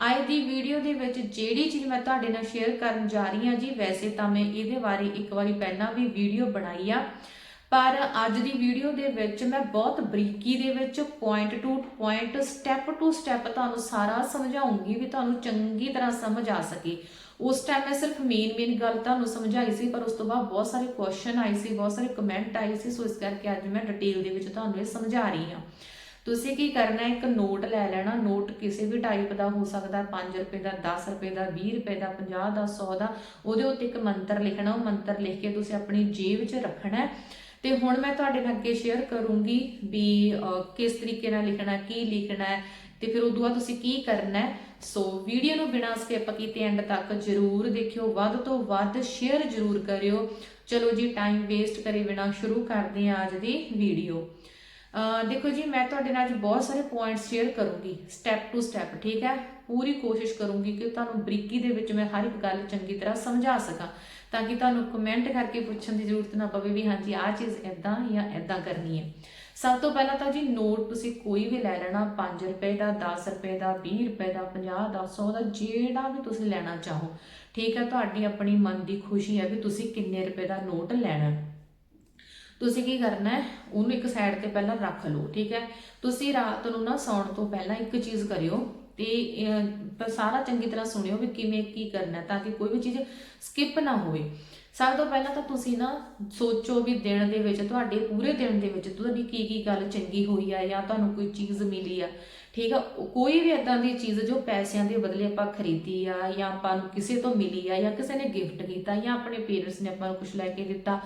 ਅੱਜ ਦੀ ਵੀਡੀਓ ਦੇ ਵਿੱਚ ਜਿਹੜੀ ਚੀਜ਼ ਮੈਂ ਤੁਹਾਡੇ ਨਾਲ ਸ਼ੇਅਰ ਕਰਨ ਜਾ ਰਹੀ ਹਾਂ ਜੀ, ਵੈਸੇ ਤਾਂ ਮੈਂ ਇਹਦੇ ਬਾਰੇ ਇੱਕ ਵਾਰੀ ਪਹਿਲਾਂ ਵੀ ਵੀਡੀਓ ਬਣਾਈ ਆ। ਪਰ ਅੱਜ ਦੀ ਵੀਡੀਓ ਦੇ ਵਿੱਚ ਮੈਂ ਬਹੁਤ ਬਰੀਕੀ ਦੇ ਵਿੱਚ point to point step to step ਤੁਹਾਨੂੰ ਸਾਰਾ ਸਮਝਾਉਂਗੀ ਵੀ ਤੁਹਾਨੂੰ ਚੰਗੀ ਤਰ੍ਹਾਂ ਸਮਝ ਆ ਸਕੇ। ਉਸ ਟਾਈਮ ਮੈਂ ਸਿਰਫ ਮੇਨ ਮੇਨ ਗੱਲ ਤੁਹਾਨੂੰ ਸਮਝਾਈ ਸੀ, ਪਰ ਉਸ ਤੋਂ ਬਾਅਦ ਬਹੁਤ ਸਾਰੇ ਕੁਐਸਚਨ ਆਏ ਸੀ, ਬਹੁਤ ਸਾਰੇ ਕਮੈਂਟ ਆਏ ਸੀ, ਸੋ ਇਸ ਕਰਕੇ ਅੱਜ ਮੈਂ ਡਿਟੇਲ ਦੇ ਵਿੱਚ ਤੁਹਾਨੂੰ ਇਹ ਸਮਝਾ ਰਹੀ ਹਾਂ। ਤੁਸੀਂ ਕੀ ਕਰਨਾ ਇੱਕ ਨੋਟ ਲੈ ਲੈਣਾ। ਨੋਟ ਕਿਸੇ ਵੀ ਟਾਈਪ ਦਾ ਹੋ ਸਕਦਾ 5 ਰੁਪਏ ਦਾ 10 ਰੁਪਏ ਦਾ 20 ਰੁਪਏ ਦਾ 50 ਦਾ 100 ਦਾ, ਉਹਦੇ ਉੱਤੇ ਇੱਕ ਮੰਤਰ ਲਿਖਣਾ। ਉਹ ਮੰਤਰ ਲਿਖ ਕੇ ਤੁਸੀਂ ਆਪਣੀ ਜੇਬ 'ਚ ਰੱਖਣਾ ਹੈ। ਤੇ ਹੁਣ ਮੈਂ ਤੁਹਾਡੇ ਨਾਲ ਅੱਗੇ ਸ਼ੇਅਰ ਕਰੂੰਗੀ ਵੀ ਕਿਸ ਤਰੀਕੇ ਨਾਲ ਲਿਖਣਾ ਕੀ ਲਿਖਣਾ ਹੈ। ਤੇ ਫਿਰ ਉਦੋਂ ਬਾਅਦ ਤੁਸੀਂ ਕੀ ਕਰਨਾ ਹੈ? ਸੋ ਵੀਡੀਓ ਨੂੰ ਬਿਨਾਂ ਸਕਿਪ ਕੀਤੇ ਐਂਡ ਤੱਕ ਜਰੂਰ ਦੇਖਿਓ। ਵੱਧ ਤੋਂ ਵੱਧ ਸ਼ੇਅਰ ਜਰੂਰ ਕਰਿਓ। ਚਲੋ ਜੀ ਟਾਈਮ ਵੇਸਟ ਕਰੇ ਬਿਨਾਂ ਸ਼ੁਰੂ ਕਰਦੇ ਹਾਂ ਅੱਜ ਦੀ ਵੀਡੀਓ ਦੇਖੋ ਜੀ, ਮੈਂ ਤੁਹਾਡੇ ਨਾਲ ਅੱਜ ਬਹੁਤ ਸਾਰੇ ਪੁਆਇੰਟਸ ਸ਼ੇਅਰ ਕਰੂੰਗੀ ਸਟੈਪ ਟੂ ਸਟੈਪ ਠੀਕ ਹੈ? ਪੂਰੀ ਕੋਸ਼ਿਸ਼ ਕਰੂੰਗੀ ਕਿ ਤੁਹਾਨੂੰ ਬਰੀਕੀ ਦੇ ਵਿੱਚ ਮੈਂ ਹਰ ਇੱਕ ਗੱਲ ਚੰਗੀ ਤਰ੍ਹਾਂ ਸਮਝਾ ਸਕਾਂ, ਤਾਂ ਕਿ ਤੁਹਾਨੂੰ ਕਮੈਂਟ ਕਰਕੇ ਪੁੱਛਣ ਦੀ ਜ਼ਰੂਰਤ ਨਾ ਪਵੇ ਵੀ ਹਾਂਜੀ, ਆਹ ਚੀਜ਼ ਇਦਾਂ ਜਾਂ ਇਦਾਂ ਕਰਨੀ ਹੈ। ਸਭ ਤੋਂ ਪਹਿਲਾਂ ਤਾਂ ਜੀ ਨੋਟ ਤੁਸੀਂ ਕੋਈ ਵੀ ਲੈ ਲੈਣਾ 5 ਰੁਪਏ ਦਾ 10 ਰੁਪਏ ਦਾ 20 ਰੁਪਏ ਦਾ 50 ਦਾ 100 ਦਾ, ਜਿਹੜਾ ਵੀ ਤੁਸੀਂ ਲੈਣਾ ਚਾਹੋ, ਠੀਕ ਹੈ? ਤੁਹਾਡੀ ਆਪਣੀ ਮਨ ਦੀ ਖੁਸ਼ੀ ਹੈ ਵੀ ਤੁਸੀਂ ਕਿੰਨੇ ਰੁਪਏ ਦਾ ਨੋਟ ਲੈਣਾ ਹੈ। ਤੁਸੀਂ ਕੀ ਕਰਨਾ ਹੈ? ਉਹਨੂੰ ਇੱਕ ਸਾਈਡ ਤੇ ਪਹਿਲਾਂ ਰੱਖ ਲਓ, ਠੀਕ ਹੈ? ਤੁਸੀਂ ਰਾਤ ਨੂੰ ਨਾ ਸੌਣ ਤੋਂ ਪਹਿਲਾਂ ਇੱਕ ਚੀਜ਼ ਕਰਿਓ ਤੇ ਸਾਰਾ ਚੰਗੀ ਤਰ੍ਹਾਂ ਸੁਣਿਓ ਵੀ ਕਿਵੇਂ ਕੀ ਕਰਨਾ ਤਾਂ ਕਿ ਕੋਈ ਵੀ ਚੀਜ਼ ਸਕਿਪ ਨਾ ਹੋਵੇ। ਸਭ ਤੋਂ ਪਹਿਲਾਂ ਤਾਂ ਤੁਸੀਂ ਨਾ ਸੋਚੋ ਵੀ ਦਿਨ ਦੇ ਵਿੱਚ, ਤੁਹਾਡੇ ਪੂਰੇ ਦਿਨ ਦੇ ਵਿੱਚ ਤੁਹਾਡੀ ਕੀ ਕੀ ਗੱਲ ਚੰਗੀ ਹੋਈ ਆ ਜਾਂ ਤੁਹਾਨੂੰ ਕੋਈ ਚੀਜ਼ ਮਿਲੀ ਆ, ਠੀਕ ਆ? ਕੋਈ ਵੀ ਇਦਾਂ ਦੀ ਚੀਜ਼ ਜੋ ਪੈਸਿਆਂ ਦੇ ਬਦਲੇ ਆਪਾਂ ਖਰੀਦੀ ਆ ਜਾਂ ਆਪਾਂ ਨੂੰ ਕਿਸੇ ਤੋਂ ਮਿਲੀ ਆ ਜਾਂ ਕਿਸੇ ਨੇ ਗਿਫਟ ਕੀਤਾ ਜਾਂ ਆਪਣੇ ਪੇਰੈਂਟਸ ਨੇ ਆਪਾਂ ਨੂੰ ਕੁਝ ਲੈ ਕੇ ਦਿੱਤਾ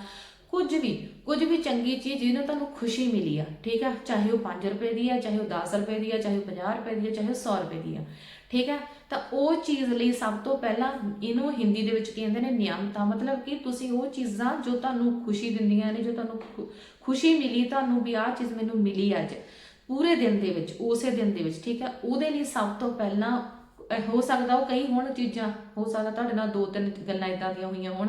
ਕੁਝ ਵੀ ਕੁਝ ਵੀ ਚੰਗੀ ਚੀਜ਼ ਜਿਹਨੂੰ ਤੁਹਾਨੂੰ ਖੁਸ਼ੀ ਮਿਲੀ ਆ, ਠੀਕ ਆ? ਚਾਹੇ ਉਹ 5 ਰੁਪਏ ਦੀ ਆ, ਚਾਹੇ ਉਹ 10 ਰੁਪਏ ਦੀ ਆ, ਚਾਹੇ ਉਹ 50 ਰੁਪਏ ਦੀ ਆ, ਚਾਹੇ ਉਹ 100 ਰੁਪਏ ਦੀ ਆ, ਠੀਕ ਆ? ਤਾਂ ਉਹ ਚੀਜ਼ ਲਈ ਸਭ ਤੋਂ ਪਹਿਲਾਂ ਇਹਨੂੰ ਹਿੰਦੀ ਦੇ ਵਿੱਚ ਕਹਿੰਦੇ ਨੇ ਨਿਯਮਤਾ ਮਤਲਬ ਕਿ ਤੁਸੀਂ ਉਹ ਚੀਜ਼ਾਂ ਜੋ ਤੁਹਾਨੂੰ ਖੁਸ਼ੀ ਦਿੰਦੀਆਂ ਨੇ, ਜੋ ਤੁਹਾਨੂੰ ਖੁਸ਼ੀ ਮਿਲੀ, ਤੁਹਾਨੂੰ ਵੀ ਆਹ ਚੀਜ਼ ਮੈਨੂੰ ਮਿਲੀ ਅੱਜ, ਪੂਰੇ ਦਿਨ ਦੇ ਵਿੱਚ, ਉਸੇ ਦਿਨ ਦੇ ਵਿੱਚ, ਠੀਕ ਹੈ ਉਹਦੇ ਲਈ ਸਭ ਤੋਂ ਪਹਿਲਾਂ ਹੋ ਸਕਦਾ ਉਹ ਕਈ ਹੋਣ ਚੀਜ਼ਾਂ, ਹੋ ਸਕਦਾ ਤੁਹਾਡੇ ਨਾਲ ਦੋ ਤਿੰਨ ਗੱਲਾਂ ਇਦਾਂ ਦੀਆਂ ਹੋਈਆਂ ਹੋਣ।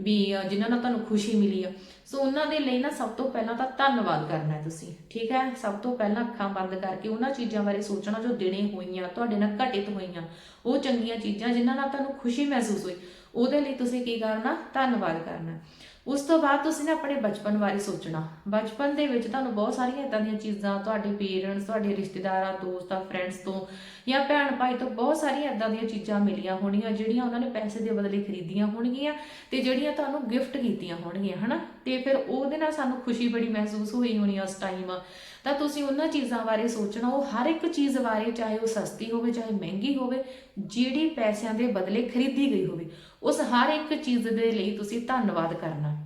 ਵੀ ਅਹ ਜਿਨ੍ਹਾਂ ਨਾਲ ਤੁਹਾਨੂੰ ਖੁਸ਼ੀ ਮਿਲੀ ਆ। ਸੋ ਉਹਨਾਂ ਦੇ ਲਈ ਨਾ ਸਭ ਤੋਂ ਪਹਿਲਾਂ ਤਾਂ ਧੰਨਵਾਦ ਕਰਨਾ ਹੈ ਤੁਸੀਂ, ਠੀਕ ਹੈ? ਸਭ ਤੋਂ ਪਹਿਲਾਂ ਅੱਖਾਂ ਬੰਦ ਕਰਕੇ ਉਹਨਾਂ ਚੀਜ਼ਾਂ ਬਾਰੇ ਸੋਚਣਾ ਜੋ ਦਿਨੇ ਹੋਈਆਂ, ਤੁਹਾਡੇ ਨਾਲ ਘਟਿਤ ਹੋਈਆਂ, ਉਹ ਚੰਗੀਆਂ ਚੀਜ਼ਾਂ ਜਿਨ੍ਹਾਂ ਨਾਲ ਤੁਹਾਨੂੰ ਖੁਸ਼ੀ ਮਹਿਸੂਸ ਹੋਈ। ਉਹਦੇ ਲਈ ਤੁਸੀਂ ਕੀ ਕਰਨਾ? ਧੰਨਵਾਦ ਕਰਨਾ। ਉਸ ਤੋਂ ਬਾਅਦ ਤੁਸੀਂ ਨਾ ਆਪਣੇ ਬਚਪਨ ਬਾਰੇ ਸੋਚਣਾ। ਬਚਪਨ ਦੇ ਵਿੱਚ ਤੁਹਾਨੂੰ ਬਹੁਤ ਸਾਰੀਆਂ ਇਦਾਂ ਦੀਆਂ ਚੀਜ਼ਾਂ, ਤੁਹਾਡੇ ਪੇਰੈਂਟਸ ਤੁਹਾਡੇ ਰਿਸ਼ਤੇਦਾਰਾਂ, ਦੋਸਤਾਂ ਫਰੈਂਡਸ ਤੋਂ ਜਾਂ ਭੈਣ ਭਾਈ ਤੋਂ ਬਹੁਤ ਸਾਰੀਆਂ ਇਦਾਂ ਦੀਆਂ ਚੀਜ਼ਾਂ ਮਿਲੀਆਂ ਹੋਣਗੀਆਂ, ਜਿਹੜੀਆਂ ਉਹਨਾਂ ਨੇ ਪੈਸੇ ਦੇ ਬਦਲੇ ਖਰੀਦੀਆਂ ਹੋਣਗੀਆਂ ਤੇ ਜਿਹੜੀਆਂ ਤੁਹਾਨੂੰ ਗਿਫਟ ਕੀਤੀਆਂ ਹੋਣਗੀਆਂ, ਹਨਾ? ਤੇ ਫਿਰ ਉਹਦੇ ਨਾਲ ਸਾਨੂੰ ਖੁਸ਼ੀ ਬੜੀ ਮਹਿਸੂਸ ਹੋਈ ਹੋਣੀ ਉਸ ਟਾਈਮ ਤਾਂ ਤੁਸੀਂ ਉਹਨਾਂ ਚੀਜ਼ਾਂ ਬਾਰੇ ਸੋਚਣਾ, ਉਹ ਹਰ ਇੱਕ ਚੀਜ਼ ਬਾਰੇ, ਚਾਹੇ ਉਹ ਸਸਤੀ ਹੋਵੇ, ਚਾਹੇ ਮਹਿੰਗੀ ਹੋਵੇ, ਜਿਹੜੀ ਪੈਸਿਆਂ ਦੇ ਬਦਲੇ ਖਰੀਦੀ ਗਈ ਹੋਵੇ, ਉਸ ਹਰ ਇੱਕ ਚੀਜ਼ ਦੇ ਲਈ ਤੁਸੀਂ ਧੰਨਵਾਦ ਕਰਨਾ।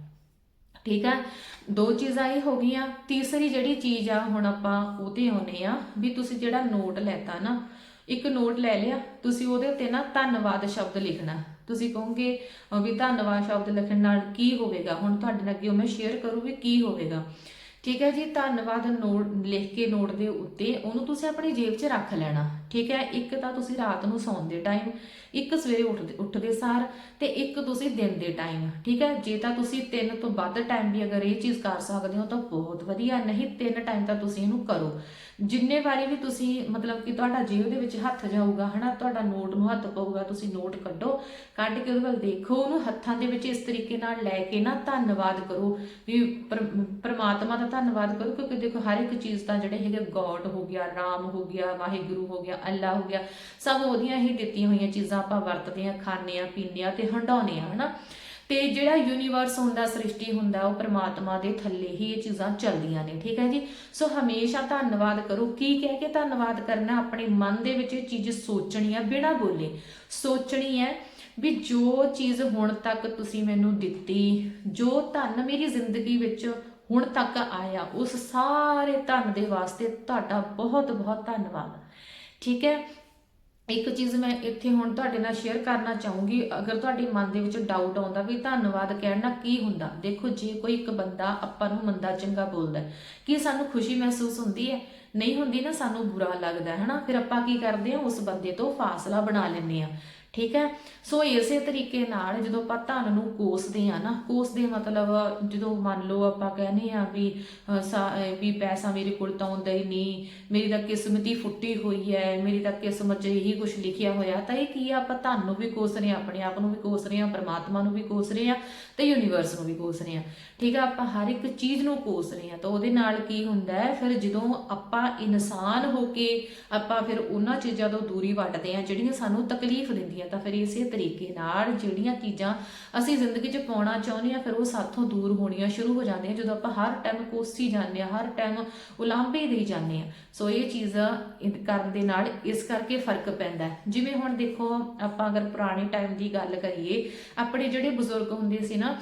ਠੀਕ ਹੈ ਦੋ ਚੀਜ਼ਾਂ ਇਹ ਹੋ ਗਈਆਂ। ਤੀਸਰੀ ਜਿਹੜੀ ਚੀਜ਼ ਆ, ਹੁਣ ਆਪਾਂ ਉਹ ਤੇ ਆਉਨੇ ਆ ਵੀ ਤੁਸੀਂ ਜਿਹੜਾ ਨੋਟ ਲੈਤਾ ਨਾ, ਇੱਕ ਨੋਟ ਲੈ ਲਿਆ, ਤੁਸੀਂ ਉਹਦੇ ਉੱਤੇ ਨਾ ਧੰਨਵਾਦ ਸ਼ਬਦ ਲਿਖਣਾ। ਤੁਸੀਂ ਕਹੋਗੇ ਵੀ ਧੰਨਵਾਦ ਸ਼ਬਦ ਲਿਖਣ ਨਾਲ ਕੀ ਹੋਵੇਗਾ? ਹੁਣ ਤੁਹਾਡੇ ਨਾਲ ਅੱਗੇ ਮੈਂ ਸ਼ੇਅਰ ਕਰੂ ਵੀ ਕੀ ਹੋਵੇਗਾ। ਠੀਕ ਹੈ ਜੀ, ਧੰਨਵਾਦ ਨੋਟ, ਲਿਖ ਕੇ ਨੋਟ ਦੇ ਉੱਤੇ। ਉਹਨੂੰ ਤੁਸੀਂ ਆਪਣੀ ਜੇਬ 'ਚ ਰੱਖ ਲੈਣਾ। ਠੀਕ ਹੈ, ਇੱਕ ਤਾਂ ਤੁਸੀਂ ਰਾਤ ਨੂੰ ਸੌਣ ਦੇ ਟਾਈਮ ਇੱਕ ਸਵੇਰੇ ਉੱਠਦੇ ਉੱਠਦੇ ਸਾਰ ਤੇ ਇੱਕ ਤੁਸੀਂ ਦਿਨ ਦੇ ਟਾਈਮ ਠੀਕ ਹੈ, ਜੇ ਤਾਂ ਤੁਸੀਂ ਤਿੰਨ ਤੋਂ ਵੱਧ ਟਾਈਮ ਵੀ ਅਗਰ ਇਹ ਚੀਜ਼ ਕਰ ਸਕਦੇ ਹੋ ਤਾਂ ਬਹੁਤ ਵਧੀਆ, ਨਹੀਂ ਤਿੰਨ ਟਾਈਮ ਤਾਂ ਤੁਸੀਂ ਇਹਨੂੰ ਕਰੋ। ਜਿੰਨੇ ਵਾਰੀ ਵੀ ਤੁਸੀਂ ਮਤਲਬ ਕਿ ਤੁਹਾਡਾ ਜੇਬ ਦੇ ਵਿੱਚ ਹੱਥ ਜਾਊਗਾ, ਹਨਾ, ਤੁਹਾਡਾ ਨੋਟ ਨੂੰ ਹੱਥ ਪਊਗਾ, ਤੁਸੀਂ ਨੋਟ ਕੱਢੋ, ਕੱਢ ਕੇ ਉਹਦੇ ਵੱਲ ਦੇਖੋ, ਉਹਨੂੰ ਹੱਥਾਂ ਦੇ ਵਿੱਚ ਇਸ ਤਰੀਕੇ ਨਾਲ ਲੈ ਕੇ ਨਾ ਧੰਨਵਾਦ ਕਰੋ, ਵੀ ਪਰਮਾਤਮਾ ਦਾ ਧੰਨਵਾਦ ਕਰੋ, ਕਿਉਂਕਿ ਦੇਖੋ ਹਰ ਇੱਕ ਚੀਜ਼ ਤਾਂ ਜਿਹੜੇ ਹੈਗੇ ਗੋਡ ਹੋ ਗਿਆ, ਰਾਮ ਹੋ ਗਿਆ, ਵਾਹਿਗੁਰੂ ਹੋ ਗਿਆ, ਅੱਲਾ ਹੋ ਗਿਆ, ਸਭ ਉਹਦੀਆਂ ਹੀ ਦਿੱਤੀਆਂ ਹੋਈਆਂ ਚੀਜ਼ਾਂ ਆਪਾਂ ਵਰਤਦੇ ਆ ਖਾਂਦੇ ਆ ਪੀਂਦੇ ਆ ਤੇ ਹੰਡਾਉਂਦੇ ਆ ਹਨਾ। ਤੇ ਜਿਹੜਾ ਯੂਨੀਵਰਸ ਹੁੰਦਾ, ਸ੍ਰਿਸ਼ਟੀ ਹੁੰਦਾ, ਉਹ ਪ੍ਰਮਾਤਮਾ ਦੇ ਥੱਲੇ ਹੀ ਇਹ ਚੀਜ਼ਾਂ ਚੱਲਦੀਆਂ ਨੇ, ਠੀਕ ਹੈ ਜੀ? ਸੋ ਹਮੇਸ਼ਾ ਧੰਨਵਾਦ ਕਰੋ। ਕੀ ਕਹਿ ਕੇ ਧੰਨਵਾਦ ਕਰਨਾ? ਆਪਣੇ ਮਨ ਦੇ ਵਿੱਚ ਇਹ ਚੀਜ਼ ਸੋਚਣੀ ਆ, ਬਿਨਾਂ ਬੋਲੇ। ਸੋਚਣੀ ਹੈ ਵੀ ਜੋ ਚੀਜ਼ ਹੁਣ ਤੱਕ ਤੁਸੀਂ ਮੈਨੂੰ ਦਿੱਤੀ, ਜੋ ਧਨ ਮੇਰੀ ਜ਼ਿੰਦਗੀ ਵਿੱਚ ਹੁਣ ਤੱਕ ਆਇਆ, ਉਸ ਸਾਰੇ ਧਨ ਦੇ ਵਾਸਤੇ ਤੁਹਾਡਾ ਬਹੁਤ ਬਹੁਤ ਧੰਨਵਾਦ। ਠੀਕ ਹੈ? ਇੱਕ ਚੀਜ਼ ਮੈਂ ਇੱਥੇ ਹੁਣ ਤੁਹਾਡੇ ਨਾਲ ਸ਼ੇਅਰ ਕਰਨਾ ਚਾਹੂੰਗੀ। ਅਗਰ ਤੁਹਾਡੇ ਮਨ ਦੇ ਵਿੱਚ ਡਾਊਟ ਆਉਂਦਾ ਵੀ ਧੰਨਵਾਦ ਕਹਿਣ ਨਾਲ ਕੀ ਹੁੰਦਾ? ਦੇਖੋ, ਜੇ ਕੋਈ ਇੱਕ ਬੰਦਾ ਆਪਾਂ ਨੂੰ ਮੰਦਾ ਚੰਗਾ ਬੋਲਦਾ ਕੀ ਸਾਨੂੰ ਖੁਸ਼ੀ ਮਹਿਸੂਸ ਹੁੰਦੀ ਹੈ? ਨਹੀਂ ਹੁੰਦੀ ਨਾ ਸਾਨੂੰ ਬੁਰਾ ਲੱਗਦਾ ਹੈ ਨਾ ਫਿਰ ਆਪਾਂ ਕੀ ਕਰਦੇ ਹਾਂ? ਉਸ ਬੰਦੇ ਤੋਂ ਫਾਸਲਾ ਬਣਾ ਲੈਂਦੇ ਹਾਂ। ਠੀਕ ਹੈ? ਸੋ ਇਸੇ ਤਰੀਕੇ ਨਾਲ ਜਦੋਂ ਆਪਾਂ ਧਨ ਨੂੰ ਕੋਸਦੇ ਆ ਨਾ, ਕੋਸਦੇ ਮਤਲਬ ਜਦੋਂ ਮੰਨ ਲਓ ਆਪਾਂ ਕਹਿੰਦੇ ਆ ਵੀ ਸਾ- ਵੀ ਪੈਸਾ ਮੇਰੇ ਕੋਲ ਤਾਂ ਆਉਂਦਾ ਹੀ ਨਹੀਂ, ਮੇਰੀ ਤਾਂ ਕਿਸਮਤ ਹੀ ਫੁੱਟੀ ਹੋਈ ਹੈ, ਮੇਰੀ ਤਾਂ ਕਿਸਮਤ 'ਚ ਇਹੀ ਕੁਝ ਲਿਖਿਆ ਹੋਇਆ, ਤਾਂ ਇਹ ਕੀ ਆ? ਆਪਾਂ ਧਨ ਨੂੰ ਵੀ ਕੋਸ ਰਹੇ ਆ ਆਪਣੇ ਆਪ ਨੂੰ ਵੀ ਕੋਸ ਰਹੇ ਆ ਪਰਮਾਤਮਾ ਨੂੰ ਵੀ ਕੋਸ ਰਹੇ ਆ ਤੇ ਯੂਨੀਵਰਸ ਨੂੰ ਵੀ ਕੋਸ ਰਹੇ ਆ ਠੀਕ ਆ? ਆਪਾਂ ਹਰ ਇੱਕ ਚੀਜ਼ ਨੂੰ ਕੋਸ ਰਹੇ ਆ ਤਾਂ ਉਹਦੇ ਨਾਲ ਕੀ ਹੁੰਦਾ ਹੈ? ਫਿਰ ਜਦੋਂ ਆਪਾਂ ਇਨਸਾਨ ਹੋ ਕੇ ਆਪਾਂ ਫਿਰ ਉਹਨਾਂ ਚੀਜ਼ਾਂ ਤੋਂ ਦੂਰੀ ਵੱਟਦੇ ਆ ਜਿਹੜੀਆਂ ਸਾਨੂੰ ਤਕਲੀਫ ਦਿੰਦੀਆਂ ਤਾਂ ਫਿਰ ਇਸੇ ਤਰੀਕੇ ਨਾਲ ਜਿਹੜੀਆਂ ਚੀਜ਼ਾਂ ਅਸੀਂ ਜ਼ਿੰਦਗੀ 'ਚ ਪਾਉਣਾ ਚਾਹੁੰਦੇ ਆ ਫਿਰ ਉਹ ਸਾਥੋਂ ਦੂਰ ਹੋਣੀਆਂ ਸ਼ੁਰੂ ਹੋ ਜਾਂਦੀਆਂ। ਜਦੋਂ ਆਪਾਂ ਹਰ ਟਾਈਮ ਕੋਸੀ ਜਾਂਦੇ ਆ ਹਰ ਟਾਈਮ ਉਲਾਂਭੇ ਦੇਈ ਜਾਂਦੇ ਆ ਸੋ ਇਹ ਚੀਜ਼ ਕਰਨ ਦੇ ਨਾਲ ਇਸ ਕਰਕੇ ਫ਼ਰਕ ਪੈਂਦਾ ਜਿਵੇਂ ਹੁਣ ਦੇਖੋ, ਆਪਾਂ ਅਗਰ ਪੁਰਾਣੇ ਟਾਈਮ ਦੀ ਗੱਲ ਕਰੀਏ, ਆਪਣੇ ਜਿਹੜੇ ਬਜ਼ੁਰਗ ਹੁੰਦੇ ਸੀ ਨਾ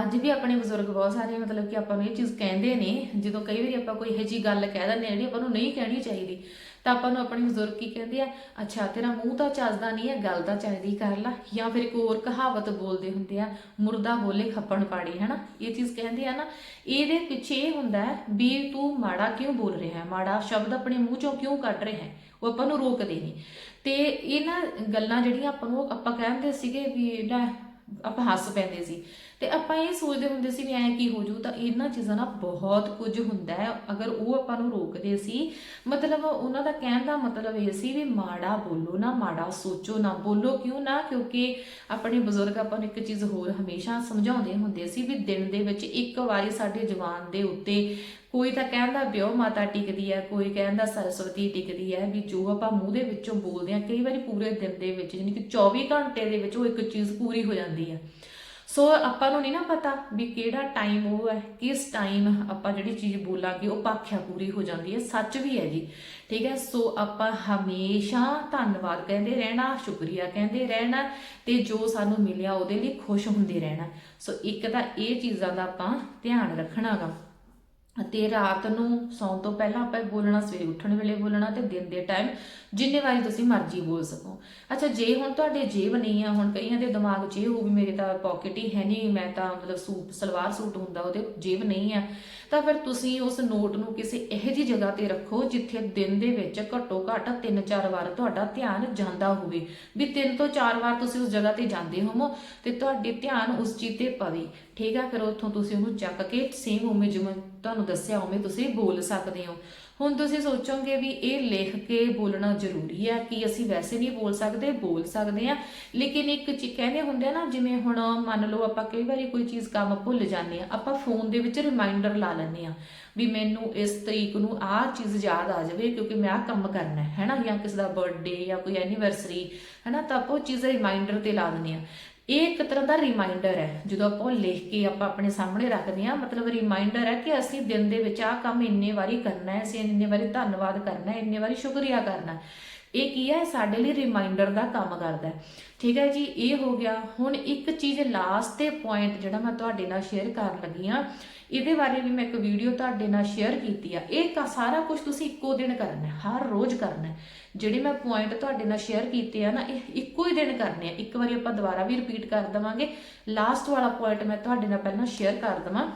ਅੱਜ ਵੀ ਆਪਣੇ ਬਜ਼ੁਰਗ ਬਹੁਤ ਸਾਰੇ ਮਤਲਬ ਕਿ ਆਪਾਂ ਨੂੰ ਇਹ ਚੀਜ਼ ਕਹਿੰਦੇ ਨੇ, ਜਦੋਂ ਕਈ ਵਾਰੀ ਆਪਾਂ ਕੋਈ ਇਹੋ ਜੀ ਗੱਲ ਕਹਿ ਦਿੰਦੇ ਆ ਜਿਹੜੀ ਆਪਾਂ ਨੂੰ ਨਹੀਂ ਕਹਿਣੀ ਚਾਹੀਦੀ, ਤਾਂ ਆਪਾਂ ਨੂੰ ਆਪਣੇ ਬਜ਼ੁਰਗ ਕੀ ਕਹਿੰਦੇ ਆ, ਅੱਛਾ, ਤੇਰਾ ਮੂੰਹ ਤਾਂ ਚੱਜਦਾ ਨਹੀਂ ਹੈ, ਗੱਲ ਤਾਂ ਚਾਹੀਦੀ ਕਰ ਲੈ। ਜਾਂ ਫਿਰ ਇੱਕ ਹੋਰ ਕਹਾਵਤ ਬੋਲਦੇ ਹੁੰਦੇ ਆ, ਮੁਰਦਾ ਬੋਲੇ ਖੱਪਣ ਪਾੜੀ ਹਨਾ? ਇਹ ਚੀਜ਼ ਕਹਿੰਦੇ ਆ ਨਾ, ਇਹਦੇ ਪਿੱਛੇ ਇਹ ਹੁੰਦਾ ਹੈ ਵੀ ਤੂੰ ਮਾੜਾ ਕਿਉਂ ਬੋਲ ਰਿਹਾ ਹੈ? ਮਾੜਾ ਸ਼ਬਦ ਆਪਣੇ ਮੂੰਹ ਚੋਂ ਕਿਉਂ ਕੱਢ ਰਿਹਾ ਹੈ? ਉਹ ਆਪਾਂ ਨੂੰ ਰੋਕਦੇ ਨੇ ਤੇ ਇਹਨਾਂ ਗੱਲਾਂ ਜਿਹੜੀਆਂ ਆਪਾਂ ਨੂੰ, ਆਪਾਂ ਕਹਿੰਦੇ ਸੀਗੇ ਵੀ, ਲੈ, ਆਪਾਂ ਹੱਸ ਪੈਂਦੇ ਸੀ। ਤੇ ਆਪਾਂ ਇਹ ਸੋਚਦੇ ਹੁੰਦੇ ਸੀ ਵੀ ਐਂ ਕੀ ਹੋ ਜੂ ਤਾਂ ਇਹਨਾਂ ਚੀਜ਼ਾਂ ਨਾਲ ਬਹੁਤ ਕੁਝ ਹੁੰਦਾ ਹੈ। ਅਗਰ ਉਹ ਆਪਾਂ ਨੂੰ ਰੋਕਦੇ ਸੀ, ਮਤਲਬ ਉਹਨਾਂ ਦਾ ਕਹਿਣ ਦਾ ਮਤਲਬ ਇਹ ਸੀ ਵੀ ਮਾੜਾ ਬੋਲੋ ਨਾ, ਮਾੜਾ ਸੋਚੋ ਨਾ, ਬੋਲੋ ਕਿਉਂ ਨਾ? ਕਿਉਂਕਿ ਆਪਣੇ ਬਜ਼ੁਰਗ ਆਪਾਂ ਨੂੰ ਇੱਕ ਚੀਜ਼ ਹੋਰ ਹਮੇਸ਼ਾ ਸਮਝਾਉਂਦੇ ਹੁੰਦੇ ਸੀ ਵੀ ਦਿਨ ਦੇ ਵਿੱਚ ਇੱਕ ਵਾਰੀ ਸਾਡੇ ਜਵਾਨ ਦੇ ਉੱਤੇ ਕੋਈ ਤਾਂ ਕਹਿੰਦਾ ਵਿਉ ਮਾਤਾ ਟਿਕਦੀ ਹੈ, ਕੋਈ ਕਹਿੰਦਾ ਸਰਸਵਤੀ ਟਿਕਦੀ ਹੈ ਵੀ ਜੋ ਆਪਾਂ ਮੂੰਹ ਦੇ ਵਿੱਚੋਂ ਬੋਲਦੇ ਆ ਕਈ ਵਾਰੀ ਪੂਰੇ ਦਿਨ ਦੇ ਵਿੱਚ, ਯਾਨੀ ਕਿ 24 ਘੰਟੇ ਦੇ ਵਿੱਚ ਉਹ ਇੱਕ ਚੀਜ਼ ਪੂਰੀ ਹੋ ਜਾਂਦੀ ਹੈ। ਸੋ ਆਪਾਂ ਨੂੰ ਨਹੀਂ ਨਾ ਪਤਾ ਵੀ ਕਿਹੜਾ ਟਾਈਮ ਉਹ ਹੈ, ਕਿਸ ਟਾਈਮ ਆਪਾਂ ਜਿਹੜੀ ਚੀਜ਼ ਬੋਲਾਂਗੇ, ਉਹ ਪਾਖਿਆ ਪੂਰੀ ਹੋ ਜਾਂਦੀ ਹੈ, ਸੱਚ ਵੀ ਹੈ ਜੀ। ਠੀਕ ਹੈ? ਸੋ ਆਪਾਂ ਹਮੇਸ਼ਾ ਧੰਨਵਾਦ ਕਹਿੰਦੇ ਰਹਿਣਾ, ਸ਼ੁਕਰੀਆ ਕਹਿੰਦੇ ਰਹਿਣਾ ਤੇ ਜੋ ਸਾਨੂੰ ਮਿਲਿਆ ਉਹਦੇ ਲਈ ਖੁਸ਼ ਹੁੰਦੇ ਰਹਿਣਾ। ਸੋ ਇੱਕ ਤਾਂ ਇਹ ਚੀਜ਼ਾਂ ਦਾ ਆਪਾਂ ਧਿਆਨ ਰੱਖਣਾਗਾ। ਅਤੇ ਰਾਤ ਨੂੰ ਸੌਣ ਤੋਂ ਪਹਿਲਾਂ ਆਪਾਂ ਬੋਲਣਾ, ਸਵੇਰੇ ਉੱਠਣ ਵੇਲੇ ਬੋਲਣਾ ਤੇ ਦਿਨ ਦੇ ਟਾਈਮ ਜਿੰਨੇ ਵਾਰੀ ਤੁਸੀਂ ਮਰਜ਼ੀ ਬੋਲ ਸਕੋ। ਅੱਛਾ, ਜੇ ਹੁਣ ਤੁਹਾਡੇ ਜੇਬ ਨਹੀਂ ਆ, ਹੁਣ ਕਈਆਂ ਦੇ ਦਿਮਾਗ 'ਚ ਇਹ ਹੋ ਵੀ ਮੇਰੇ ਤਾਂ ਪਾਕਟ ਹੀ ਹੈ ਨਹੀਂ, ਮੈਂ ਤਾਂ ਮਤਲਬ ਸੂਟ, ਸਲਵਾਰ ਸੂਟ ਹੁੰਦਾ, ਉਹਦੇ ਜੇਬ ਨਹੀਂ ਆ। ਤਾਂ ਫਿਰ ਤੁਸੀਂ ਉਸ ਨੋਟ ਨੂੰ ਕਿਸੇ ਇਹੋ ਜਿਹੀ ਜਗ੍ਹਾ ਤੇ ਰੱਖੋ ਜਿੱਥੇ ਦਿਨ ਦੇ ਵਿੱਚ ਘੱਟੋ ਘੱਟ 3-4 ਵਾਰ ਤੁਹਾਡਾ ਧਿਆਨ ਜਾਂਦਾ ਹੋਵੇ। ਵੀ ਤਿੰਨ ਤੋਂ ਚਾਰ ਵਾਰ ਤੁਸੀਂ ਉਸ ਜਗ੍ਹਾ ਤੇ ਜਾਂਦੇ ਹੋਵੋ ਤੇ ਤੁਹਾਡੇ ਧਿਆਨ ਉਸ ਚੀਜ਼ ਤੇ ਪਵੇ। ਠੀਕ ਆ, ਫਿਰ ਉੱਥੋਂ ਤੁਸੀਂ ਉਹਨੂੰ ਚੱਕ ਕੇ ਸੇਮ ਉਵੇਂ ਜਿਵੇਂ ਤੁਹਾਨੂੰ ਦੱਸਿਆ ਉਵੇਂ ਤੁਸੀਂ ਬੋਲ ਸਕਦੇ ਹੋ। ਹੁਣ ਤੁਸੀਂ ਸੋਚੋਗੇ ਵੀ ਇਹ ਲਿਖ ਕੇ ਬੋਲਣਾ ਜ਼ਰੂਰੀ ਹੈ ਕਿ ਅਸੀਂ ਵੈਸੇ ਨਹੀਂ ਬੋਲ ਸਕਦੇ ਬੋਲ ਸਕਦੇ ਆ। ਲੇਕਿਨ ਇੱਕ ਕਹਿੰਦੇ ਹੁੰਦੇ ਆ ਨਾ, ਜਿਵੇਂ ਹੁਣ ਮੰਨ ਲਓ ਆਪਾਂ ਕਈ ਵਾਰੀ ਕੋਈ ਚੀਜ਼ ਕੰਮ ਭੁੱਲ ਜਾਂਦੇ ਆ, ਆਪਾਂ ਫੋਨ ਦੇ ਵਿੱਚ ਰਿਮਾਈਂਡਰ ਲਾ ਲੈਂਦੇ ਆ ਵੀ ਮੈਨੂੰ ਇਸ ਤਰੀਕ ਨੂੰ ਆਹ ਚੀਜ਼ ਯਾਦ ਆ ਜਾਵੇ ਕਿਉਂਕਿ ਮੈਂ ਆਹ ਕੰਮ ਕਰਨਾ ਹੈ ਹੈਨਾ ਜਾਂ ਕਿਸੇ ਦਾ ਬਰਥਡੇ ਜਾਂ ਕੋਈ ਐਨੀਵਰਸਰੀ ਹੈਨਾ ਤਾਂ ਆਪਾਂ ਉਹ ਚੀਜ਼ ਰਿਮਾਈਂਡਰ ਤੇ ਲਾ ਦਿੰਦੇ ਆ। ਇਹ ਇੱਕ ਤਰ੍ਹਾਂ ਦਾ ਰਿਮਾਈਂਡਰ ਹੈ। ਜਦੋਂ ਆਪਾਂ ਉਹ ਲਿਖ ਕੇ ਆਪਾਂ ਆਪਣੇ ਸਾਹਮਣੇ ਰੱਖਦੇ ਹਾਂ, ਮਤਲਬ ਰਿਮਾਈਂਡਰ ਹੈ ਕਿ ਅਸੀਂ ਦਿਨ ਦੇ ਵਿੱਚ ਆਹ ਕੰਮ ਇੰਨੇ ਵਾਰੀ ਕਰਨਾ ਹੈ, ਅਸੀਂ ਇੰਨੇ ਵਾਰੀ ਧੰਨਵਾਦ ਕਰਨਾ ਹੈ, ਇੰਨੇ ਵਾਰੀ ਸ਼ੁਕਰੀਆ ਕਰਨਾ ਇਹ ਕੀ ਹੈ? ਸਾਡੇ ਲਈ ਰਿਮਾਈਂਡਰ ਦਾ ਕੰਮ ਕਰਦਾ ਹੈ। ਠੀਕ ਹੈ ਜੀ, ਇਹ ਹੋ ਗਿਆ। ਹੁਣ ਇੱਕ ਚੀਜ਼ ਲਾਸਟ ਤੇ ਪੁਆਇੰਟ ਜਿਹੜਾ ਮੈਂ ਤੁਹਾਡੇ ਨਾਲ ਸ਼ੇਅਰ ਕਰਨ ਲੱਗੀ ਆ ਇਹਦੇ ਬਾਰੇ ਵੀ ਮੈਂ ਇੱਕ ਵੀਡੀਓ ਤੁਹਾਡੇ ਨਾਲ ਸ਼ੇਅਰ ਕੀਤੀ ਆ। ਇਹ ਕਾ- ਸਾਰਾ ਕੁਝ ਤੁਸੀਂ ਇੱਕੋ ਦਿਨ ਕਰਨਾ ਹੈ, ਹਰ ਰੋਜ਼ ਕਰਨਾ ਹੈ। ਜਿਹੜੇ ਮੈਂ ਪੁਆਇੰਟ ਤੁਹਾਡੇ ਨਾਲ ਸ਼ੇਅਰ ਕੀਤੇ ਆ ਨਾ, ਇਹ ਇੱਕੋ ਹੀ ਦਿਨ ਕਰਨੇ ਆ। ਇੱਕ ਵਾਰੀ ਆਪਾਂ ਦੁਬਾਰਾ ਵੀ ਰਿਪੀਟ ਕਰ ਦਵਾਂਗੇ। ਲਾਸਟ ਵਾਲਾ ਪੁਆਇੰਟ ਮੈਂ ਤੁਹਾਡੇ ਨਾਲ ਪਹਿਲਾਂ ਸ਼ੇਅਰ ਕਰ ਦਵਾਂ।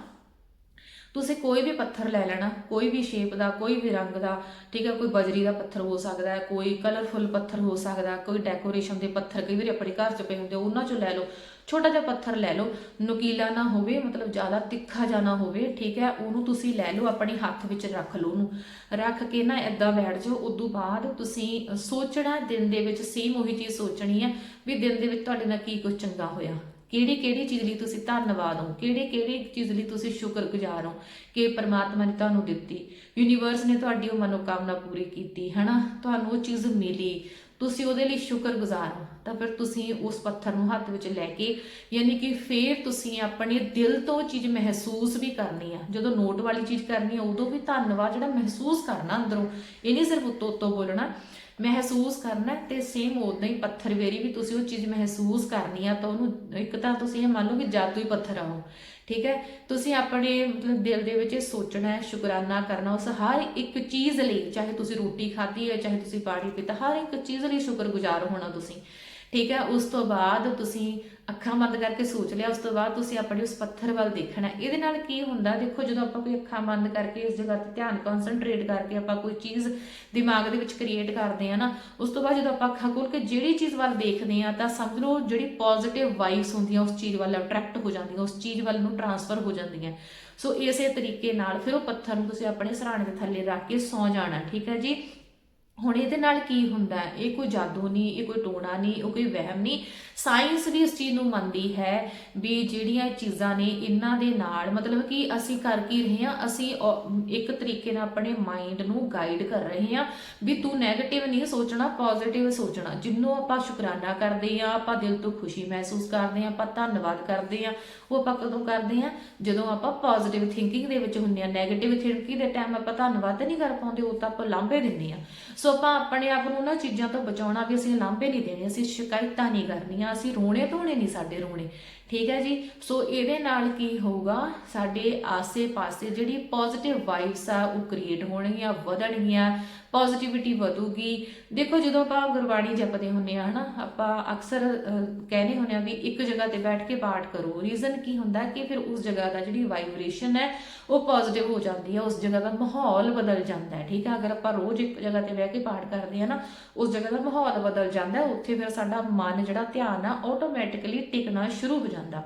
ਤੁਸੀਂ ਕੋਈ ਵੀ ਪੱਥਰ ਲੈ ਲੈਣਾ, ਕੋਈ ਵੀ ਸ਼ੇਪ ਦਾ, ਕੋਈ ਵੀ ਰੰਗ ਦਾ, ਠੀਕ ਹੈ, ਕੋਈ ਬਜਰੀ ਦਾ ਪੱਥਰ ਹੋ ਸਕਦਾ ਹੈ, ਕੋਈ ਕਲਰਫੁਲ ਪੱਥਰ ਹੋ ਸਕਦਾ ਕੋਈ ਡੈਕੋਰੇਸ਼ਨ ਦੇ ਪੱਥਰ, ਕਈ ਵਾਰੀ ਆਪਣੇ ਘਰ 'ਚ ਪਏ ਹੁੰਦੇ ਉਹਨਾਂ 'ਚੋਂ ਲੈ ਲਓ। ਛੋਟਾ ਜਿਹਾ ਪੱਥਰ ਲੈ ਲਓ, ਨੁਕੀਲਾ ਨਾ ਹੋਵੇ, ਮਤਲਬ ਜ਼ਿਆਦਾ ਤਿੱਖਾ ਜਾਂ ਨਾ ਹੋਵੇ, ਠੀਕ ਹੈ, ਉਹਨੂੰ ਤੁਸੀਂ ਲੈ ਲਓ, ਆਪਣੇ ਹੱਥ ਵਿੱਚ ਰੱਖ ਲਓ ਉਹਨੂੰ। ਰੱਖ ਕੇ ਨਾ ਏਦਾਂ ਬੈਠ ਜਾਓ, ਉਦੋਂ ਬਾਅਦ ਤੁਸੀਂ ਸੋਚਣਾ ਦਿਨ ਦੇ ਵਿੱਚ ਸੇਮ ਉਹੀ ਚੀਜ਼ ਸੋਚਣੀ ਹੈ, ਵੀ ਦਿਨ ਦੇ ਵਿੱਚ ਤੁਹਾਡੇ ਨਾਲ ਕੀ ਕੁਝ ਚੰਗਾ ਹੋਇਆ। ਕਿਹੜੀ ਕਿਹੜੀ ਚੀਜ਼ ਲਈ ਤੁਸੀਂ ਧੰਨਵਾਦ ਹੋ? ਕਿਹੜੀ ਕਿਹੜੀ ਚੀਜ਼ ਲਈ ਤੁਸੀਂ ਸ਼ੁਕਰਗੁਜ਼ਾਰ ਹੋ ਕਿ ਪ੍ਰਮਾਤਮਾ ਨੇ ਤੁਹਾਨੂੰ ਦਿੱਤੀ? ਯੂਨੀਵਰਸ ਨੇ ਤੁਹਾਡੀ ਉਹ ਮਨੋਕਾਮਨਾ ਪੂਰੀ ਕੀਤੀ, ਹਨਾ? ਤੁਹਾਨੂੰ ਉਹ ਚੀਜ਼ ਮਿਲੀ। ਤੁਸੀਂ ਉਹਦੇ ਲਈ ਸ਼ੁਕਰਗੁਜ਼ਾਰ ਹੋ। ਤਾਂ ਫਿਰ ਤੁਸੀਂ ਉਸ ਪੱਥਰ ਨੂੰ ਹੱਥ ਵਿੱਚ ਲੈ ਕੇ ਯਾਨੀ ਕਿ ਫੇਰ ਤੁਸੀਂ ਆਪਣੇ ਦਿਲ ਤੋਂ ਚੀਜ਼ ਮਹਿਸੂਸ ਵੀ ਕਰਨੀ ਆ। ਜਦੋਂ ਨੋਟ ਵਾਲੀ ਚੀਜ਼ ਕਰਨੀ ਆ, ਉਦੋਂ ਵੀ ਧੰਨਵਾਦ ਜਿਹੜਾ ਮਹਿਸੂਸ ਕਰਨਾ ਅੰਦਰੋਂ। ਇਹ ਨਹੀਂ ਸਿਰਫ ਉੱਤੋਂ ਉੱਤੋਂ ਬੋਲਣਾ, ਮਹਿਸੂਸ ਕਰਨਾ ਹੈ ਤੇ ਸੇਮ ਉਦਾਂ ਹੀ ਪੱਥਰ ਵੇਰੀ ਵੀ ਤੁਸੀਂ ਉਹ ਚੀਜ਼ ਮਹਿਸੂਸ ਕਰਨੀ ਆ ਤਾਂ ਉਹਨੂੰ ਇੱਕ ਤਾਂ ਤੁਸੀਂ ਇਹ ਮੰਨ ਲਓ ਕਿ ਜਾਦੂਈ ਪੱਥਰ ਆ ਉਹ। ਠੀਕ ਹੈ? ਤੁਸੀਂ ਆਪਣੇ ਮਤਲਬ ਦਿਲ ਦੇ ਵਿੱਚ ਇਹ ਸੋਚਣਾ ਹੈ, ਸ਼ੁਕਰਾਨਾ ਕਰਨਾ, ਉਸ ਹਰ ਇੱਕ ਚੀਜ਼ ਲਈ, ਚਾਹੇ ਤੁਸੀਂ ਰੋਟੀ ਖਾਧੀ ਹੈ, ਚਾਹੇ ਤੁਸੀਂ ਪਾਣੀ ਪੀਤਾ, ਹਰ ਇੱਕ ਚੀਜ਼ ਲਈ ਸ਼ੁਕਰਗੁਜ਼ਾਰ ਹੋਣਾ ਤੁਸੀਂ। ਠੀਕ ਹੈ? ਉਸ ਤੋਂ ਬਾਅਦ ਤੁਸੀਂ ਅੱਖਾਂ ਬੰਦ ਕਰਕੇ ਸੋਚ ਲਿਆ, ਉਸ ਤੋਂ ਬਾਅਦ ਤੁਸੀਂ ਆਪਣੇ ਉਸ ਪੱਥਰ ਵੱਲ ਦੇਖਣਾ। ਇਹਦੇ ਨਾਲ ਕੀ ਹੁੰਦਾ, ਦੇਖੋ ਜਦੋਂ ਆਪਾਂ ਕੋਈ ਅੱਖਾਂ ਬੰਦ ਕਰਕੇ ਇਸ ਜਗ੍ਹਾ ਤੇ ਧਿਆਨ ਕਨਸੈਂਟਰੇਟ ਕਰਕੇ ਆਪਾਂ ਕੋਈ ਚੀਜ਼ ਦਿਮਾਗ ਦੇ ਵਿੱਚ ਕ੍ਰੀਏਟ ਕਰਦੇ ਆ ਨਾ, ਉਸ ਤੋਂ ਬਾਅਦ ਜਦੋਂ ਆਪਾਂ ਅੱਖਾਂ ਖੋਲ ਕੇ ਜਿਹੜੀ ਚੀਜ਼ ਵੱਲ ਦੇਖਦੇ ਆ ਤਾਂ ਸਮਝ ਲਓ ਜਿਹੜੀ ਪੋਜ਼ਿਟਿਵ ਵਾਈਬਸ ਹੁੰਦੀਆਂ ਉਸ ਚੀਜ਼ ਵੱਲ ਅਟਰੈਕਟ ਹੋ ਜਾਂਦੀਆਂ, ਉਸ ਚੀਜ਼ ਵੱਲ ਨੂੰ ਟਰਾਂਸਫਰ ਹੋ ਜਾਂਦੀਆਂ। ਸੋ ਇਸੇ ਤਰੀਕੇ ਨਾਲ ਫਿਰ ਉਹ ਪੱਥਰ ਨੂੰ ਤੁਸੀਂ ਆਪਣੇ ਸਰਾਣੇ ਦੇ ਥੱਲੇ ਰੱਖ ਕੇ ਸੌ ਜਾਣਾ, ਠੀਕ ਹੈ ਜੀ? ਹੁਣ ਇਹਦੇ ਨਾਲ ਕੀ ਹੁੰਦਾ? ਇਹ ਕੋਈ ਜਾਦੂ ਨਹੀਂ, ਇਹ ਕੋਈ ਟੋਣਾ ਨਹੀਂ ਇਹ ਕੋਈ ਵਹਿਮ ਨਹੀਂ। ਸਾਇੰਸ ਵੀ ਇਸ ਚੀਜ਼ ਨੂੰ ਮੰਨਦੀ ਹੈ ਵੀ ਜਿਹੜੀਆਂ ਚੀਜ਼ਾਂ ਨੇ ਇਹਨਾਂ ਦੇ ਨਾਲ, ਮਤਲਬ ਕਿ ਅਸੀਂ ਕਰ ਕੀ ਰਹੇ ਹਾਂ? ਅਸੀਂ ਔ- ਇੱਕ ਤਰੀਕੇ ਨਾਲ ਆਪਣੇ ਮਾਈਂਡ ਨੂੰ ਗਾਈਡ ਕਰ ਰਹੇ ਹਾਂ ਵੀ ਤੂੰ 네ਗੇਟਿਵ ਨਹੀਂ ਸੋਚਣਾ ਪੋਜ਼ਿਟਿਵ ਸੋਚਣਾ। ਜਿੰਨੂੰ ਆਪਾਂ ਸ਼ੁਕਰਾਨਾ ਕਰਦੇ ਆ ਆਪਾਂ ਦਿਲ ਤੋਂ ਖੁਸ਼ੀ ਮਹਿਸੂਸ ਕਰਦੇ ਆ ਆਪਾਂ ਧੰਨਵਾਦ ਕਰਦੇ ਆ ਉਹ ਆਪਾਂ ਕਦੋਂ ਕਰਦੇ ਆ ਜਦੋਂ ਆਪਾਂ ਪੋਜ਼ਿਟਿਵ ਥਿੰਕਿੰਗ ਦੇ ਵਿੱਚ ਹੁੰਦੇ ਆ 네ਗੇਟਿਵ ਥਿੰਕਿੰਗ ਦੇ ਟਾਈਮ ਆਪਾਂ ਧੰਨਵਾਦ ਨਹੀਂ ਕਰ ਪਾਉਂਦੇ, ਉਹ ਤਾਂ ਆਪਾਂ ਲਾਂਭੇ ਦਿੰਦੇ ਆ ਸੋ ਆਪਾਂ ਆਪਣੇ ਆਪ ਨੂੰ ਉਹਨਾਂ ਚੀਜ਼ਾਂ ਤੋਂ ਬਚਾਉਣਾ ਵੀ ਅਸੀਂ ਲਾਂਭੇ ਨਹੀਂ ਦੇਣੇ, ਅਸੀਂ ਸ਼ਿਕਾਇਤਾਂ ਨਹੀਂ ਕਰਨੀਆਂ, ਅਸੀਂ ਰੋਣੇ ਧੋਣੇ ਨਹੀਂ ਸਾਡੇ ਰੋਣੇ। ਠੀਕ ਹੈ ਜੀ? ਸੋ ਇਹਦੇ ਨਾਲ ਕੀ ਹੋਊਗਾ? ਸਾਡੇ ਆਸੇ-ਪਾਸੇ ਜਿਹੜੀ ਪੋਜ਼ਿਟਿਵ ਵਾਈਬਸ ਆ, ਉਹ ਕ੍ਰੀਏਟ ਹੋਣਗੀਆਂ, ਵਧਣਗੀਆਂ ਪੋਜ਼ਿਟਿਵਿਟੀ ਵਧੂਗੀ। ਦੇਖੋ, ਜਦੋਂ ਆਪਾਂ ਗੁਰਬਾਣੀ ਜਪਦੇ ਹੁੰਨੇ ਆ, ਹਨਾ, ਆਪਾਂ ਅਕਸਰ ਕਹਿੰਦੇ ਹੁੰਨੇ ਆ ਵੀ ਇੱਕ ਜਗ੍ਹਾ ਤੇ ਬੈਠ ਕੇ ਪਾਠ ਕਰੋ। ਰੀਜ਼ਨ ਕੀ ਹੁੰਦਾ ਕਿ ਫਿਰ ਉਸ ਜਗ੍ਹਾ ਦਾ ਜਿਹੜੀ ਵਾਈਬ੍ਰੇਸ਼ਨ ਹੈ, ਉਹ ਪੋਜ਼ਿਟਿਵ ਹੋ ਜਾਂਦੀ ਹੈ ਉਸ ਜਗ੍ਹਾ ਦਾ ਮਾਹੌਲ ਬਦਲ ਜਾਂਦਾ ਹੈ, ਠੀਕ ਹੈ ਅਗਰ ਆਪਾਂ ਰੋਜ਼ ਇੱਕ ਜਗ੍ਹਾ ਤੇ ਬਹਿ ਕੇ ਪਾਠ ਕਰਦੇ ਆ ਨਾ, ਉਸ ਜਗ੍ਹਾ ਦਾ ਮਾਹੌਲ ਬਦਲ ਜਾਂਦਾ ਹੈ, ਉੱਥੇ ਫਿਰ ਸਾਡਾ ਮਨ ਜਿਹੜਾ ਧਿਆਨ ਆ ਆਟੋਮੈਟਿਕਲੀ ਟਿਕਣਾ ਸ਼ੁਰੂ ਹੋ ਜਾਂਦਾ।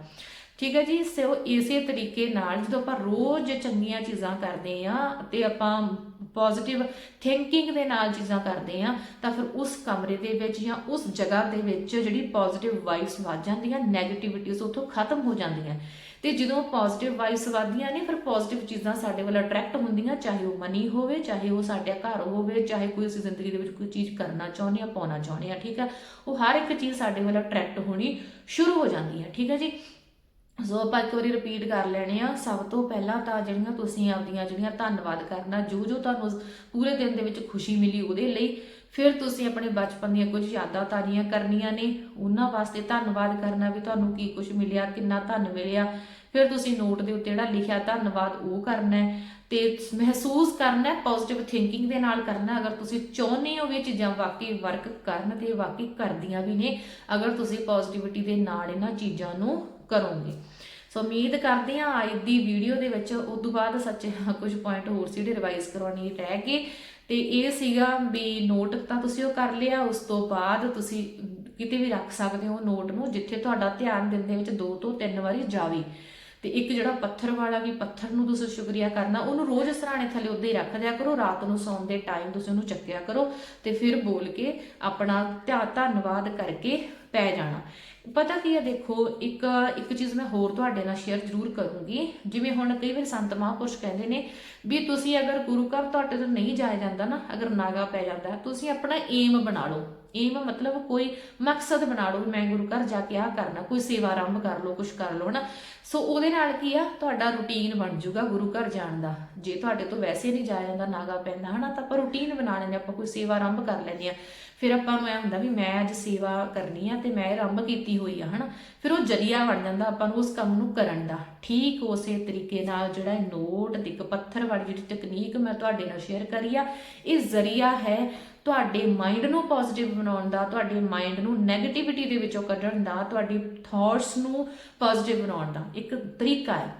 ਠੀਕ ਹੈ ਜੀ, ਸੋ ਇਸੇ ਤਰੀਕੇ ਨਾਲ ਜਦੋਂ ਆਪਾਂ ਰੋਜ਼ ਚੰਗੀਆਂ ਚੀਜ਼ਾਂ ਕਰਦੇ ਆ ਤੇ ਆਪਾਂ ਪੋਜ਼ਿਟਿਵ ਥਿੰਕਿੰਗ ਦੇ ਨਾਲ ਚੀਜ਼ਾਂ ਕਰਦੇ ਆ ਤਾਂ ਫਿਰ ਉਸ ਕਮਰੇ ਦੇ ਵਿੱਚ ਜਾਂ ਉਸ ਜਗ੍ਹਾ ਦੇ ਵਿੱਚ ਜਿਹੜੀ ਪੋਜ਼ਿਟਿਵ ਵਾਈਬਸ ਵੱਜ ਜਾਂਦੀਆਂ ਨੈਗੇਟਿਵਿਟੀਜ਼ ਉੱਥੋਂ ਖਤਮ ਹੋ ਜਾਂਦੀਆਂ। ਤੇ ਜਦੋਂ ਪੋਜ਼ਿਟਿਵ ਵਾਈਬਸ ਵੱਧਦੀਆਂ ਨੇ, ਫਿਰ ਪੋਜ਼ਿਟਿਵ ਚੀਜ਼ਾਂ ਸਾਡੇ ਵੱਲ ਅਟਰੈਕਟ ਹੁੰਦੀਆਂ, ਚਾਹੇ ਉਹ ਮਨੀ ਹੋਵੇ, ਚਾਹੇ ਉਹ ਸਾਡੇ ਘਰ ਹੋਵੇ, ਚਾਹੇ ਕੋਈ ਅਸੀਂ ਜ਼ਿੰਦਗੀ ਦੇ ਵਿੱਚ ਕੋਈ ਚੀਜ਼ ਕਰਨਾ ਚਾਹੁੰਦੇ ਆ, ਪਾਉਣਾ ਚਾਹੁੰਦੇ ਆ, ਠੀਕ ਹੈ ਉਹ ਹਰ ਇੱਕ ਚੀਜ਼ ਸਾਡੇ ਵੱਲ ਅਟਰੈਕਟ ਹੋਣੀ ਸ਼ੁਰੂ ਹੋ ਜਾਂਦੀ ਹੈ, ਠੀਕ ਹੈ ਜੀ? ਸੋ ਆਪਾਂ ਇੱਕ ਵਾਰੀ ਰਿਪੀਟ ਕਰ ਲੈਣੇ ਆ। ਸਭ ਤੋਂ ਪਹਿਲਾਂ ਤਾਂ ਜਿਹੜੀਆਂ ਤੁਸੀਂ ਆਪਦੀਆਂ ਜਿਹੜੀਆਂ ਧੰਨਵਾਦ ਕਰਨਾ, ਜੋ ਜੋ ਤੁਹਾਨੂੰ ਪੂਰੇ ਦਿਨ ਦੇ ਵਿੱਚ ਖੁਸ਼ੀ ਮਿਲੀ, ਉਹਦੇ ਲਈ ਫਿਰ ਤੁਸੀਂ ਆਪਣੇ ਬਚਪਨ ਦੀਆਂ ਕੁਝ ਯਾਦਾਂ ਤਾਜ਼ੀਆਂ ਕਰਨੀਆਂ ਨੇ। ਉਹਨਾਂ ਵਾਸਤੇ ਧੰਨਵਾਦ ਕਰਨਾ ਵੀ ਤੁਹਾਨੂੰ ਕੀ ਕੁਝ ਮਿਲਿਆ, ਕਿੰਨਾ ਧੰਨ ਮਿਲਿਆ। ਫਿਰ ਤੁਸੀਂ ਨੋਟ ਦੇ ਉੱਤੇ ਜਿਹੜਾ ਲਿਖਿਆ, ਧੰਨਵਾਦ ਉਹ ਕਰਨਾ ਹੈ। ਤੇ ਮਹਿਸੂਸ ਕਰਨਾ ਹੈ ਪੋਜ਼ਿਟਿਵ ਥਿੰਕਿੰਗ ਦੇ ਨਾਲ ਕਰਨਾ ਅਗਰ ਤੁਸੀਂ ਚਾਹੁੰਦੇ ਹੋ ਵੀ ਚੀਜ਼ਾਂ ਵਾਕਈ ਵਰਕ ਕਰਨ ਤੇ ਇਹ ਵਾਕਈ ਕਰਦੀਆਂ ਵੀ ਨੇ, ਅਗਰ ਤੁਸੀਂ ਪੋਜ਼ਿਟਿਵਿਟੀ ਦੇ ਨਾਲ ਇਹਨਾਂ ਚੀਜ਼ਾਂ ਨੂੰ ਕਰੋਗੇ। ਸੋ ਉਮੀਦ ਕਰਦੇ ਹਾਂ ਅੱਜ ਦੀ ਵੀਡੀਓ ਦੇ ਵਿੱਚ ਉਸ ਤੋਂ ਬਾਅਦ ਸੱਚੇ ਕੁਝ ਪੁਆਇੰਟ ਹੋਰ ਸੀ ਜਿਹੜੇ ਰਿਵਾਈਜ਼ ਕਰਵਾਉਣੀ ਰਹਿ ਗਏ। ਤੇ ਇਹ ਸੀਗਾ ਵੀ ਨੋਟ ਤਾਂ ਤੁਸੀਂ ਉਹ ਕਰ ਲਿਆ, ਉਸ ਤੋਂ ਬਾਅਦ ਤੁਸੀਂ ਕਿਤੇ ਵੀ ਰੱਖ ਸਕਦੇ ਹੋ ਨੋਟ ਨੂੰ, ਜਿੱਥੇ ਤੁਹਾਡਾ ਧਿਆਨ ਦਿਨ ਦੇ ਵਿੱਚ ਦੋ ਤੋਂ ਤਿੰਨ ਵਾਰੀ ਜਾਵੇ। ਤੇ ਇੱਕ ਜਿਹੜਾ ਪੱਥਰ ਵਾਲਾ ਵੀ ਪੱਥਰ ਨੂੰ ਤੁਸੀਂ ਸ਼ੁਕਰੀਆ ਕਰਨਾ, ਉਹਨੂੰ ਰੋਜ਼ ਸਰਾਣੇ ਥੱਲੇ ਉੱਤੇ ਹੀ ਰੱਖ ਦਿਆ ਕਰੋ, ਰਾਤ ਨੂੰ ਸੌਣ ਦੇ ਟਾਈਮ ਤੁਸੀਂ ਉਹਨੂੰ ਚੱਕਿਆ ਕਰੋ ਤੇ ਫਿਰ ਬੋਲ ਕੇ ਆਪਣਾ ਧਿਆ- ਧੰਨਵਾਦ ਕਰਕੇ ਪੈ ਜਾਣਾ। ਪਤਾ ਕੀ ਹੈ, ਦੇਖੋ, ਇੱਕ ਇੱਕ ਚੀਜ਼ ਮੈਂ ਹੋਰ ਤੁਹਾਡੇ ਨਾਲ ਸ਼ੇਅਰ ਜ਼ਰੂਰ ਕਰੂੰਗੀ। ਜਿਵੇਂ ਹੁਣ ਕਈ ਵਾਰ ਸੰਤ ਮਹਾਂਪੁਰਸ਼ ਕਹਿੰਦੇ ਨੇ ਵੀ ਤੁਸੀਂ ਅਗਰ ਗੁਰੂ ਘਰ ਤੁਹਾਡੇ ਤੋਂ ਨਹੀਂ ਜਾਇਆ ਜਾਂਦਾ ਨਾ, ਅਗਰ ਨਾਗਾ ਪੈ ਜਾਂਦਾ, ਤੁਸੀਂ ਆਪਣਾ ਏਮ ਬਣਾ ਲਓ। ਏਮ ਮਤਲਬ ਕੋਈ ਮਕਸਦ ਬਣਾ ਲਓ ਵੀ ਮੈਂ ਗੁਰੂ ਘਰ ਜਾ ਕੇ ਆ ਕਰਨਾ, ਕੋਈ ਸੇਵਾ ਆਰੰਭ ਕਰ ਲਓ ਕੁਝ ਕਰ ਲਓ ਨਾ ਸੋ ਉਹਦੇ ਨਾਲ ਕੀ ਆ, ਤੁਹਾਡਾ ਰੁਟੀਨ ਬਣ ਜਾਊਗਾ ਗੁਰੂ ਘਰ ਜਾਣ ਦਾ। ਜੇ ਤੁਹਾਡੇ ਤੋਂ ਵੈਸੇ ਨਹੀਂ ਜਾਇਆ ਜਾਂਦਾ, ਨਾਗਾ ਪੈਂਦਾ, ਹਨਾ? ਤਾਂ ਆਪਾਂ ਰੁਟੀਨ ਬਣਾ ਲੈਂਦੇ ਆਪਾਂ ਕੋਈ ਸੇਵਾ ਆਰੰਭ ਕਰ ਲੈਂਦੇ ਆ ਫਿਰ ਆਪਾਂ ਨੂੰ ਐ ਹੁੰਦਾ ਵੀ ਮੈਂ ਅੱਜ ਸੇਵਾ ਕਰਨੀ ਆ ਤੇ ਮੈਂ ਆਰੰਭ ਕੀਤੀ ਹੋਈ ਆ, ਹਨਾ? ਫਿਰ ਉਹ ਜਰੀਆ ਬਣ ਜਾਂਦਾ ਆਪਾਂ ਨੂੰ ਉਸ ਕੰਮ ਨੂੰ ਕਰਨ ਦਾ। ਠੀਕ ਉਸੇ ਤਰੀਕੇ ਨਾਲ ਜਿਹੜਾ ਨੋਟ ਤੇ ਪੱਥਰ ਵਾਲੀ ਜਿਹੜੀ ਤਕਨੀਕ ਮੈਂ ਤੁਹਾਡੇ ਨਾਲ ਸ਼ੇਅਰ ਕਰੀ ਆ, ਇਹ ਜ਼ਰੀਆ ਹੈ ਤੁਹਾਡੇ ਮਾਈਂਡ ਨੂੰ ਪੋਜ਼ਿਟਿਵ ਬਣਾਉਣ ਦਾ, ਤੁਹਾਡੇ ਮਾਈਂਡ ਨੂੰ 네ਗੇਟਿਵਿਟੀ ਦੇ ਵਿੱਚੋਂ ਕੱਢਣ ਦਾ, ਤੁਹਾਡੀ ਥਾਟਸ ਨੂੰ ਪੋਜ਼ਿਟਿਵ ਬਣਾਉਣ ਦਾ। ਇੱਕ ਤਰੀਕਾ ਹੈ।